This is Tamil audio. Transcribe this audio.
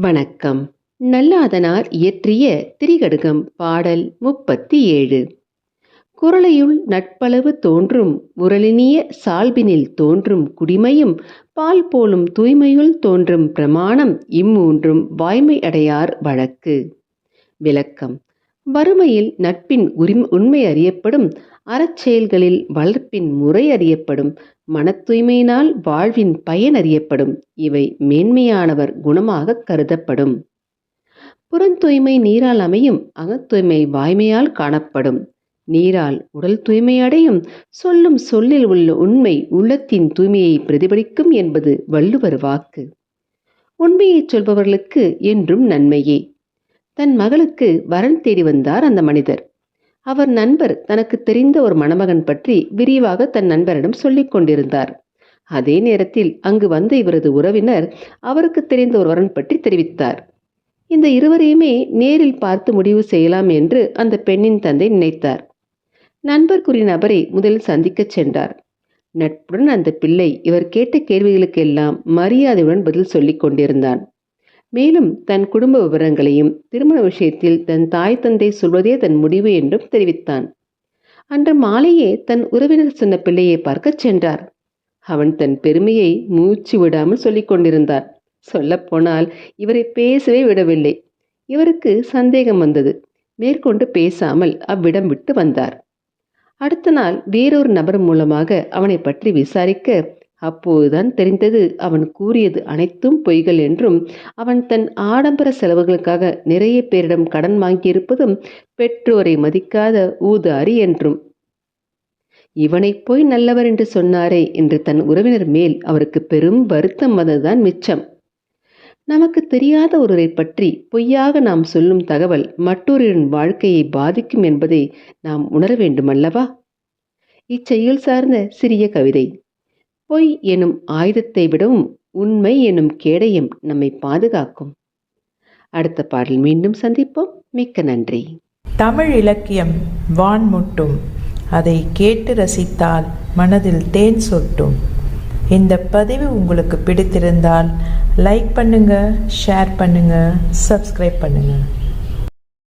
வணக்கம். நல்லாதனார் இயற்றிய திரிகடுகம் பாடல் முப்பத்தி ஏழு குரலையுள் நட்பளவு தோன்றும் உரலினிய சால்பினில் தோன்றும் குடிமையும் பால் போலும் தூய்மையுள் தோன்றும் பிரமாணம் இம்மூன்றும் வாய்மை அடையார் வழக்கு. விளக்கம். வறுமையில் நட்பின் உரிமை உண்மை அறியப்படும் அறச்செயல்களில் வளர்ப்பின் முறை அறியப்படும் மனத் தூய்மையினால் வாழ்வின் பயன் அறியப்படும் இவை மேன்மையானவர் குணமாக கருதப்படும். புறந்தூய்மை நீரால் அமையும் அகத்தூய்மை வாய்மையால் காணப்படும். நீரால் உடல் தூய்மை அடையும் சொல்லும் சொல்லில் உள்ள உண்மை உள்ளத்தின் தூய்மையை பிரதிபலிக்கும் என்பது வள்ளுவர் வாக்கு. உண்மையைச் சொல்பவர்களுக்கு என்றும் நன்மையே. தன் மகளுக்கு வரன் தேடி வந்தார் அந்த மனிதர். அவர் நண்பர் தனக்கு தெரிந்த ஒரு மணமகன் பற்றி விரிவாக தன் நண்பரிடம் சொல்லிக் கொண்டிருந்தார். அதே நேரத்தில் அங்கு வந்த இவரது உறவினர் அவருக்கு தெரிந்த ஒரு வரன் பற்றி தெரிவித்தார். இந்த இருவரையுமே நேரில் பார்த்து முடிவு செய்யலாம் என்று அந்த பெண்ணின் தந்தை நினைத்தார். நண்பர் கூறிய நபரை முதலில் சந்திக்கச் சென்றார். நட்புடன் அந்த பிள்ளை இவர் கேட்ட கேள்விகளுக்கெல்லாம் மரியாதையுடன் பதில் சொல்லிக் கொண்டிருந்தான். மேலும் தன் குடும்ப விவரங்களையும் திருமண விஷயத்தில் தன் தாய் தந்தை சொல்வதே தன் முடிவு என்றும் தெரிவித்தான். அன்று மாலையே தன் உறவினர் சொன்ன பிள்ளையை பார்க்கச் சென்றார். அவன் தன் பெருமையை மூச்சு விடாமல் சொல்லிக் கொண்டிருந்தார். சொல்லப்போனால் இவரை பேசவே விடவில்லை. இவருக்கு சந்தேகம் வந்தது. மேற்கொண்டு பேசாமல் அவ்விடம் விட்டு வந்தார். அடுத்த நாள் வேறொரு நபர் மூலமாக அவனை பற்றி விசாரிக்க அப்போதுதான் தெரிந்தது அவன் கூறியது அனைத்தும் பொய்கள் என்றும் அவன் தன் ஆடம்பர செலவுகளுக்காக நிறைய பேரிடம் கடன் வாங்கியிருப்பதும் பெற்றோரை மதிக்காத ஊதாரி என்றும். இவனை போய் நல்லவர் என்று சொன்னாரே என்று தன் உறவினர் மேல் அவருக்கு பெரும் வருத்தம் வந்ததுதான் மிச்சம். நமக்கு தெரியாத ஒருவரை பற்றி பொய்யாக நாம் சொல்லும் தகவல் மற்றொருவரின் வாழ்க்கையை பாதிக்கும் என்பதை நாம் உணர வேண்டுமல்லவா? இச்செயல் சார்ந்த சிறிய கவிதை. பொய் எனும் ஆயுதத்தை விடவும் உண்மை எனும் கேடயம் நம்மை பாதுகாக்கும். அடுத்த பாடல் மீண்டும் சந்திப்போம். மிக்க நன்றி. தமிழ் இலக்கியம் வான்முட்டும். அதை கேட்டு ரசித்தால் மனதில் தேன் சொட்டும். இந்த பதிவு உங்களுக்கு பிடித்திருந்தால் லைக் பண்ணுங்க ஷேர் பண்ணுங்க சப்ஸ்கிரைப் பண்ணுங்கள்